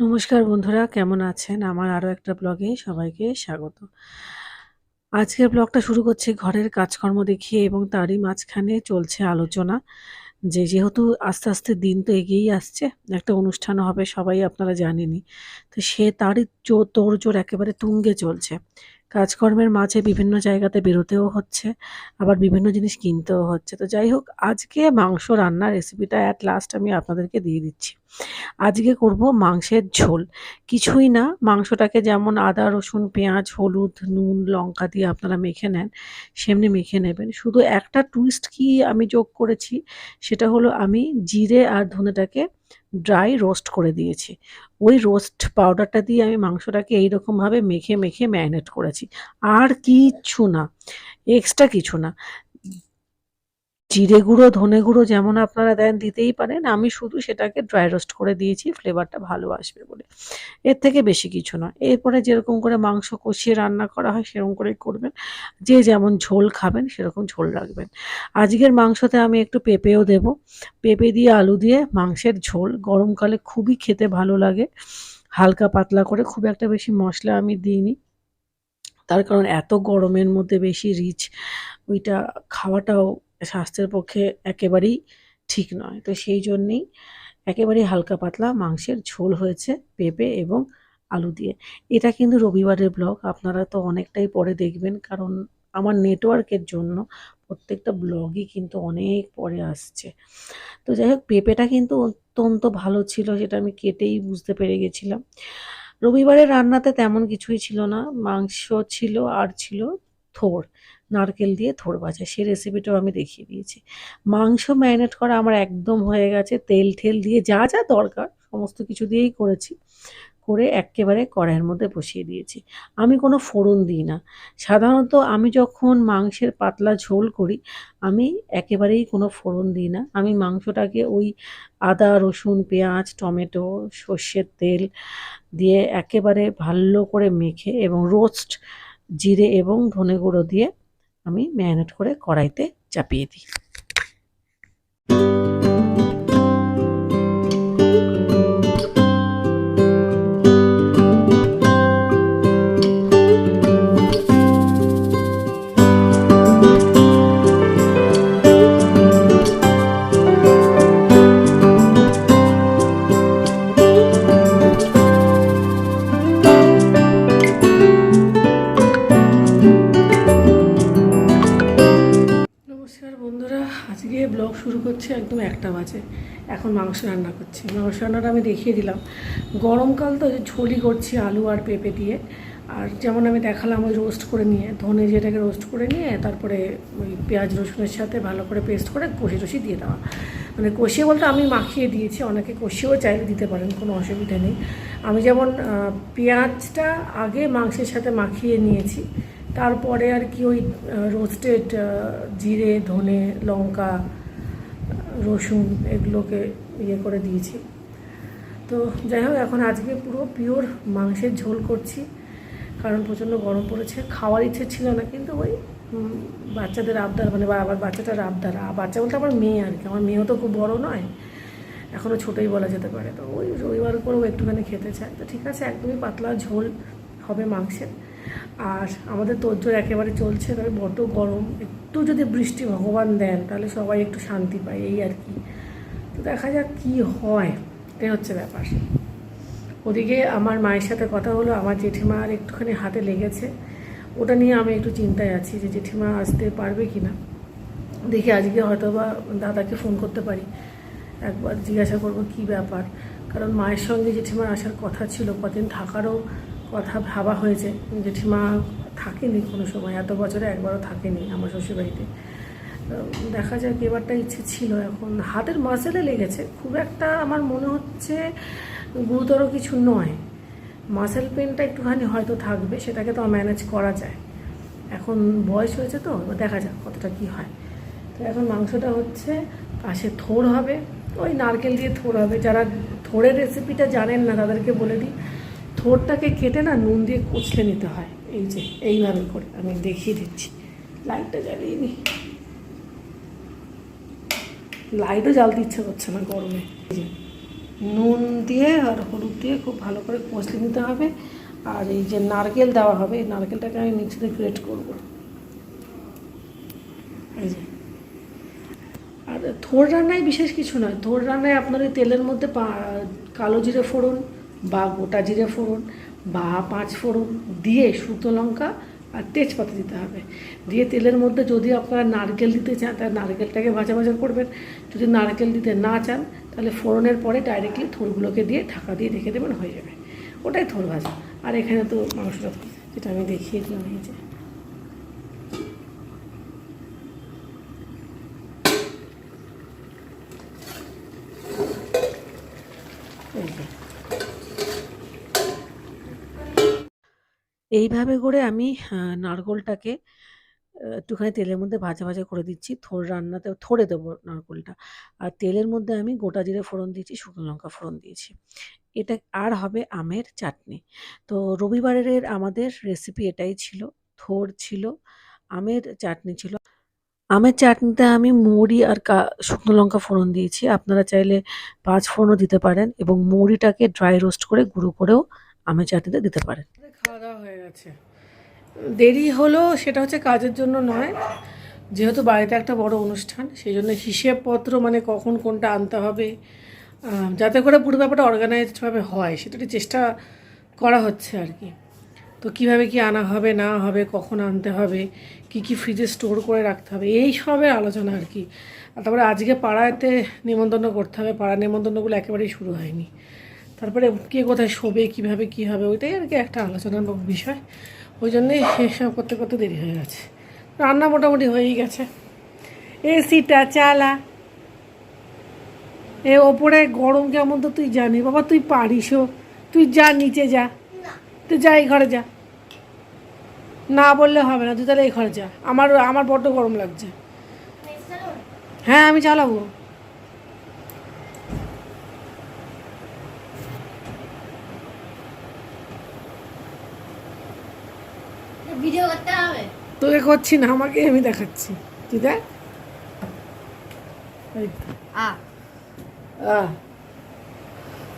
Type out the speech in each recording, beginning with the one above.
নমস্কার বন্ধুরা কেমন আছেন? আমার আরও একটা ব্লগে সবাইকে স্বাগত। আজকের ব্লগটা শুরু করছি ঘরের কাজকর্ম দেখিয়ে এবং তারই মাঝখানে চলছে আলোচনা যে যেহেতু আস্তে, আস্তে দিন তো এগিয়েই আসছে। একটা অনুষ্ঠান হবে সবাই আপনারা জানেনই। তো সে তারই জো তোড়জোড় একেবারে তুঙ্গে চলছে। কাজকর্মের মাঝে বিভিন্ন জায়গাতে বেরোতেও হচ্ছে, আবার বিভিন্ন জিনিস কিনতেও হচ্ছে। তো যাই হোক আজকে মাংস রান্নার রেসিপিটা এট লাস্ট আমি আপনাদেরকে দিয়ে দিচ্ছি। আজকে করব মাংসের ঝোল। কিছুই না মাংসটাকে যেমন আদা, রসুন, পেঁয়াজ, হলুদ, নুন, লঙ্কা দিয়ে আপনারা মেখে নেন, সেমনি মেখে নেবেন। শুধু একটা টুইস্ট কি আমি যোগ করেছি, সেটা হলো আমি জিরে আর ধনেটাকে ড্রাই রোস্ট করে দিয়েছি। ওই রোস্ট পাউডারটা দিয়ে আমি মাংসটাকে এইরকমভাবে মেখে, মেখে ম্যারিনেট করেছি। আর কিচ্ছু না, এক্সট্রা কিছু না। জিরে গুঁড়ো, ধনে গুঁড়ো যেমন আপনারা দেন দিতেই পারেন। আমি শুধু সেটাকে ড্রাই রোস্ট করে দিয়েছি ফ্লেভারটা ভালো আসবে বলে। এর থেকে বেশি কিছু না। এরপরে যেরকম করে মাংস কষিয়ে রান্না করা হয় সেরকম করেই করবেন। যে যেমন ঝোল খাবেন সেরকম ঝোল রাখবেন। আজকের মাংসতে আমি একটু পেঁপেও দেব। পেঁপে দিয়ে আলু দিয়ে মাংসের ঝোল গরমকালে খুবই খেতে ভালো লাগে। হালকা পাতলা করে খুব একটা বেশি মশলা আমি দিইনি। তার কারণ এত গরমের মধ্যে বেশি রিচ ওইটা খাওয়াটাও স্বাস্থ্যের পক্ষে একেবারেই ঠিক নয়। তো সেই জন্যেই একেবারেই হালকা পাতলা মাংসের ঝোল হয়েছে পেঁপে এবং আলু দিয়ে। এটা কিন্তু রবিবারের ব্লগ। আপনারা তো অনেকটাই পরে দেখবেন। কারণ আমার নেটওয়ার্কের জন্য প্রত্যেকটা ব্লগই কিন্তু অনেক পরে আসছে। তো যাই হোক, পেঁপেটা কিন্তু অত্যন্ত ভালো ছিল, সেটা আমি কেটেই বুঝতে পেরে গেছিলাম। রবিবারের রান্নাতে তেমন কিছুই ছিল না। মাংস ছিল আর ছিল থোড়। নারকেল দিয়ে থোড় ভাজা। সেই রেসিপিটাও আমি দেখিয়ে দিয়েছি। মাংস ম্যারিনেট করা আমার একদম হয়ে গেছে। তেল-ঠেল দিয়ে যা, যা দরকার সমস্ত কিছু দিয়েই করেছি। করে একেবারে কড়াইয়ের মধ্যে বসিয়ে দিয়েছি। আমি কোনো ফোড়ন দিই না। সাধারণত আমি যখন মাংসের পাতলা ঝোল করি, আমি একেবারেই কোনো ফোড়ন দিই না। আমি মাংসটাকে ওই আদা, রসুন, পেঁয়াজ, টমেটো, সর্ষের তেল দিয়ে একেবারে ভালো করে মেখে এবং রোস্ট জিরে এবং ধনে গুঁড়ো দিয়ে আমি ম্যারিনেট করে কড়াইতে চাপিয়ে দিই। করছে একদম একটা বাজে। এখন মাংস রান্না করছি। মাংস রান্নাটা আমি দেখিয়ে দিলাম। গরমকাল তো যে ঝোলই করছি আলু আর পেঁপে দিয়ে। আর যেমন আমি দেখালাম ওই রোস্ট করে নিয়ে, ধনে যেটাকে রোস্ট করে নিয়ে, তারপরে ওই পেঁয়াজ রসুনের সাথে ভালো করে পেস্ট করে কষি টষি দিয়ে দেওয়া। মানে কষিয়ে বলতে আমি মাখিয়ে দিয়েছি, অনেকে কষিয়েও চাইলে দিতে পারেন, কোনো অসুবিধা নেই। আমি যেমন পেঁয়াজটা আগে মাংসের সাথে মাখিয়ে নিয়েছি। তারপরে আর কি ওই রোস্টেড জিরে, ধনে, লঙ্কা রসুন এগুলোকে ইয়ে করে দিয়েছি। তো যাই হোক, এখন আজকে পুরো পিওর মাংসের ঝোল করছি। কারণ প্রচণ্ড গরম পড়েছে, খাওয়ার ইচ্ছে ছিল না, কিন্তু ওই বাচ্চাদের আবদার মানে আবার বাচ্চাটার আবদার বাচ্চা বলতে আমার মেয়ে আর কি, আমার মেয়েও তো খুব বড় নয় এখনও ছোটোই বলা যেতে পারে। তো ওই রবিবার করেও একটুখানি খেতে চায়। তো ঠিক আছে, একদমই পাতলা ঝোল হবে মাংসের। আর আমাদের তোরজোর একেবারে চলছে, তবে বড্ড গরম। একটু যদি বৃষ্টি ভগবান দেন, তাহলে সবাই একটু শান্তি পায়, এই আর কি। তো দেখা যাক কী হয়, এটাই হচ্ছে ব্যাপার। ওদিকে আমার মায়ের সাথে কথা হলো, আমার জেঠিমার একটুখানি হাতে লেগেছে। ওটা নিয়ে আমি একটু চিন্তায় আছি যে জেঠিমা আসতে পারবে কি না দেখি আজকে হয়তো বা দাদাকে ফোন করতে পারি। একবার জিজ্ঞাসা করব কি ব্যাপার। কারণ মায়ের সঙ্গে জেঠিমার আসার কথা ছিল, কদিন থাকারও কথা ভাবা হয়েছে। জেঠিমা থাকেনি কোনো সময়, এত বছরে একবারও থাকেনি আমার শ্বশুরবাড়িতে। দেখা যাক, এবারটা ইচ্ছে ছিল এখন। হাতের মাসেলে লেগেছে, খুব একটা আমার মনে হচ্ছে গুরুতর কিছু নয়। মাসেল পেনটা একটুখানি হয়তো থাকবে, সেটাকে তো ম্যানেজ করা যায়। এখন বয়স হয়েছে তো দেখা যাক কতটা কি হয়। তো এখন মাংসটা হচ্ছে পাশে থোড় হবে, ওই নারকেল দিয়ে থোড় হবে। যারা থোড়ের রেসিপিটা জানেন না, তাদেরকে বলে দিই। থোড়টাকে কেটে না নুন দিয়ে কুচলে নিতে হয়। এই যে, এইভাবে করে আমি দেখিয়ে দিচ্ছি। লাইটটা জ্বালিয়ে নিই লাইটও জ্বালতে ইচ্ছে করছে না গরমে। নুন দিয়ে আর হলুদ দিয়ে খুব ভালো করে কষলে নিতে হবে। আর এই যে নারকেল দেওয়া হবে, এই নারকেলটাকে আমি মিক্সিতে গ্রেট করব। এই যে। আর থোড় রান্নায় বিশেষ কিছু নয়। থোড় রান্নায় আপনার তেলের মধ্যে কালো জিরে ফোড়ন বা গোটা জিরে ফোড়ন বা পাঁচ ফোড়ন দিয়ে শুকনো লঙ্কা আর তেজপাতা দিতে হবে। দিয়ে তেলের মধ্যে যদি আপনারা নারকেল দিতে চান, তাহলে নারকেলটাকে ভাজা ভাজা করবেন। যদি নারকেল দিতে না চান, তাহলে ফোড়নের পরে ডাইরেক্টলি থোরগুলোকে দিয়ে ঢাকা দিয়ে রেখে দেবেন, হয়ে যাবে। ওটাই থোর ভাজা। আর এখানে তো মাংসটা, যেটা আমি দেখিয়ে দিলাম এই যে এই যে। এইভাবে করে আমি নারকোলটাকে একটুখানি তেলের মধ্যে ভাজা ভাজা করে দিচ্ছি। থোর রান্নাতে থোড়ে দেবো নারকোলটা। আর তেলের মধ্যে আমি গোটা জিরে ফোড়ন দিয়েছি, শুকনো লঙ্কা ফোড়ন দিয়েছি। এটা আর হবে আমের চাটনি। তো রবিবারের আমাদের রেসিপি এটাই ছিল। থোর ছিল, আমের চাটনি ছিল। আমের চাটনিতে আমি মৌরি আর কা, শুকনো লঙ্কা ফোড়ন দিয়েছি। আপনারা চাইলে পাঁচ ফোড়নও দিতে পারেন এবং মৌরিটাকে ড্রাই রোস্ট করে গুঁড়ো করেও আমের চাটনিতে দিতে পারেন। খাওয়া দাওয়া হয়ে গেছে। দেরি হলো সেটা হচ্ছে কাজের জন্য নয়। যেহেতু বাড়িতে একটা বড় অনুষ্ঠান, সেই জন্য হিসেবপত্র মানে কখন কোনটা আনতে হবে যাতে করে পুরো ব্যাপারটা অর্গানাইজডভাবে হয় সেটা চেষ্টা করা হচ্ছে আর কি। তো কীভাবে কি আনা হবে, না হবে, কখন আনতে হবে, কি কি ফ্রিজে স্টোর করে রাখতে হবে, এই সবের আলোচনা আর কি। তারপরে আজকে পাড়াতে নিমন্ত্রণ করতে হবে পাড়া নিমন্ত্রণগুলো একেবারেই শুরু হয়নি। তারপরে কে কোথায় শোবে কীভাবে কি হবে ওইটাই আর কি একটা আলোচনার বিষয়। ওই জন্যই এসব করতে করতে দেরি হয়ে গেছে। রান্না মোটামুটি হয়েই গেছে। এসিটা চালা। এ ওপরে গরম কেমন তো তুই জানি। বাবা তুই পারিসও তুই যা নিচে যা। তুই যা এই ঘরে যা। না বললে হবে না তুই তাহলে এই ঘরে যা। আমার আমার বড্ড গরম লাগছে। হ্যাঁ আমি চালাবো। ভিডিও করতে হবে। তোকে করছি না আমাকে আমি দেখাচ্ছি। তুই দেখ।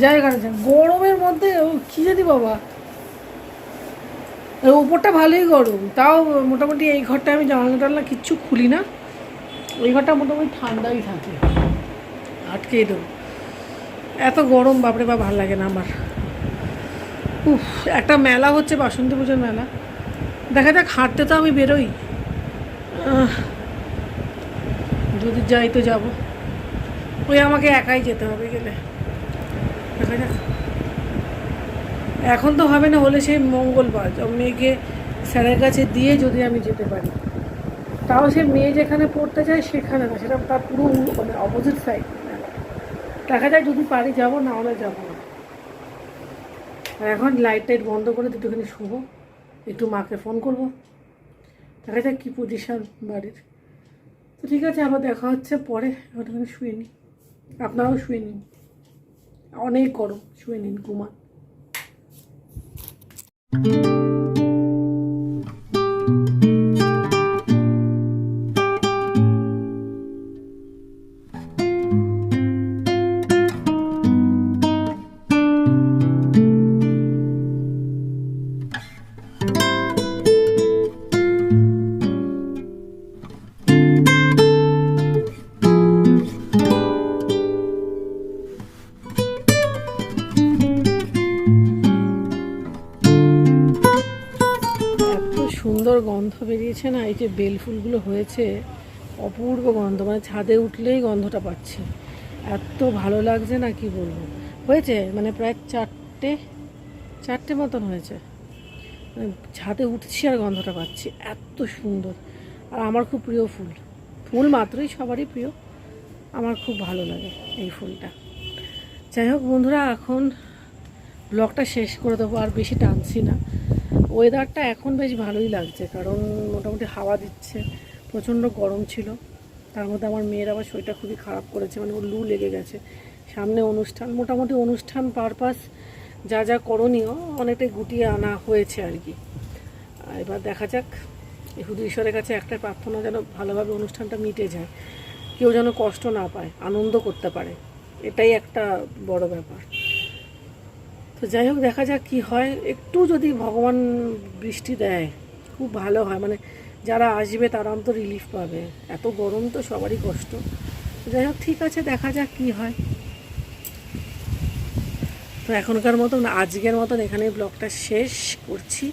যাই যা গরমের মধ্যে ও কি জানি বাবা। উপরটা ভালোই গরম। তাও মোটামুটি এই ঘরটা আমি জানলা টানলা কিচ্ছু খুলি না। ওই ঘরটা মোটামুটি ঠান্ডাই থাকে। আটকেই দেবো। এত গরম বাপরে বা ভালো লাগে না আমার। উফ একটা মেলা হচ্ছে বাসন্তী পুজোর মেলা। দেখা যাক, হাঁটতে তো আমি বেরোই। যদি যাই তো যাব। ওই আমাকে একাই যেতে হবে গেলে। দেখা যাক। এখন তো হবে না, হলে সেই মঙ্গলবার। মেয়েকে স্যারের কাছে দিয়ে যদি আমি যেতে পারি। তাও সে মেয়ে যেখানে পড়তে চায় সেখানে না, সেটা তার পুরো মানে অপোজিট সাইড দেখা যায় যদি পারি যাব, না হলে যাব না। এখন লাইট টাইট বন্ধ করে দুটোখানি শুবো। একটু মাকে ফোন করব। দেখা যাক কী পজিশান বাড়ির। তো ঠিক আছে, আবার দেখা হচ্ছে পরে। ওখানে শুয়ে নিই আপনারাও শুয়ে নিন। অনেক গরম। শুয়ে নিন, ঘুমান। এত যে বেল ফুলগুলো হয়েছে, অপূর্ব গন্ধ মানে ছাদে উঠলেই গন্ধটা পাচ্ছি। এত ভালো লাগছে না, কি বলব? হয়েছে? মানে প্রায় চারটে চারটে মতন হয়েছে। মানে ছাদে উঠছি আর গন্ধটা পাচ্ছি, এত সুন্দর। আর আমার খুব প্রিয় ফুল। ফুল মাত্রই সবারই প্রিয়। আমার খুব ভালো লাগে এই ফুলটা। যাই হোক বন্ধুরা, এখন ব্লগটা শেষ করে দেবো, আর বেশি টানছি না। ওয়েদারটা এখন বেশ ভালোই লাগছে, কারণ মোটামুটি হাওয়া দিচ্ছে, প্রচণ্ড গরম ছিল। তার মধ্যে আমার মেয়ের আবার শরীরটা খুবই খারাপ করেছে মানে ওর লু লেগে গেছে। সামনে অনুষ্ঠান, মোটামুটি অনুষ্ঠান পারপাস যা যা করণীয়, অনেকটাই গুটিয়ে আনা হয়েছে আর কি। এবার দেখা যাক, শুধু ঈশ্বরের কাছে একটাই প্রার্থনা, যেন ভালোভাবে অনুষ্ঠানটা মিটে যায়। কেউ যেন কষ্ট না পায়, আনন্দ করতে পারে, এটাই একটা বড় ব্যাপার। তো যাই হোক, দেখা যাক কি হয়। একটু যদি ভগবান বৃষ্টি দেয়, খুব ভালো হয়। মানে যারা আসবে তারা অন্তত রিলিফ পাবে। এত গরম তো সবারই কষ্ট। তো যাই হোক, ঠিক আছে, দেখা যাক কি হয়। তো এখনকার মতন, আজকের মতন এখানে ব্লগটা শেষ করছি।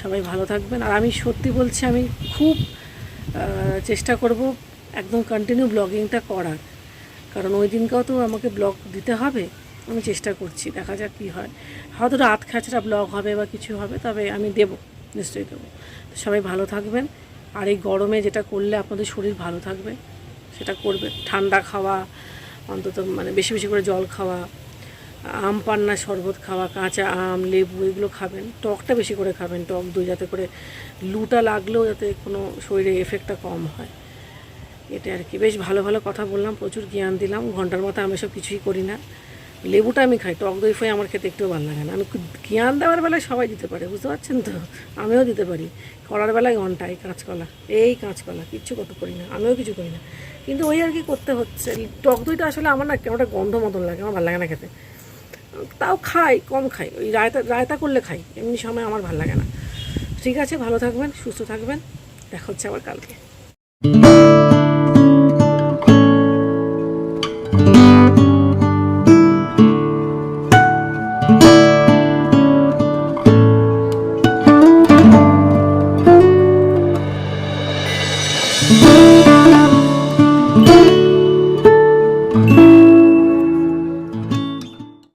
সবাই ভালো থাকবেন। আর আমি সত্যি বলছি, আমি খুব চেষ্টা করব একদম কন্টিনিউ ব্লগিংটা করার। কারণ ওই দিনকেও তো আমাকে ব্লগ দিতে হবে। আমি চেষ্টা করছি, দেখা যাক কী হয়। হয়তো রাত খাচড়া ব্লগ হবে বা কিছু হবে, তবে আমি দেবো, নিশ্চয়ই দেবো। সবাই ভালো থাকবেন। আর এই গরমে যেটা করলে আপনাদের শরীর ভালো থাকবে, সেটা করবে। ঠান্ডা খাওয়া, অন্তত মানে বেশি বেশি করে জল খাওয়া, আম পান্না শরবত খাওয়া, কাঁচা আম, লেবু এগুলো খাবেন, টকটা বেশি করে খাবেন, টক দই যাতে করে লুটা লাগলেও যাতে কোনো শরীরে এফেক্টটা কম হয়। এটা আর কি। বেশ ভালো ভালো কথা বললাম, প্রচুর জ্ঞান দিলাম, ঘণ্টার মতো আমি সব কিছুই করি না। লেবুটা আমি খাই, টক দই ফই আমার খেতে একটু ভালো লাগে না। আমি জ্ঞান দেওয়ার বেলায় সবাই দিতে পারে, বুঝতে পারছেন তো? আমিও দিতে পারি। করার বেলায় ঘন্টায় কাঁচকলা, এই কাঁচকলা, কিচ্ছু কত করি না, আমিও কিছু করি না। কিন্তু ওই আর কি করতে হচ্ছে, টক দইটা আসলে আমার না কেমন গন্ধ মতন লাগে, আমার ভালো লাগে না খেতে। তাও খাই, কম খাই, ওই রায়তা রায়তা করলে খাই, এমনি সময় আমার ভালো লাগে না। ঠিক আছে, ভালো থাকবেন, সুস্থ থাকবেন, দেখা হচ্ছে আবার কালকে।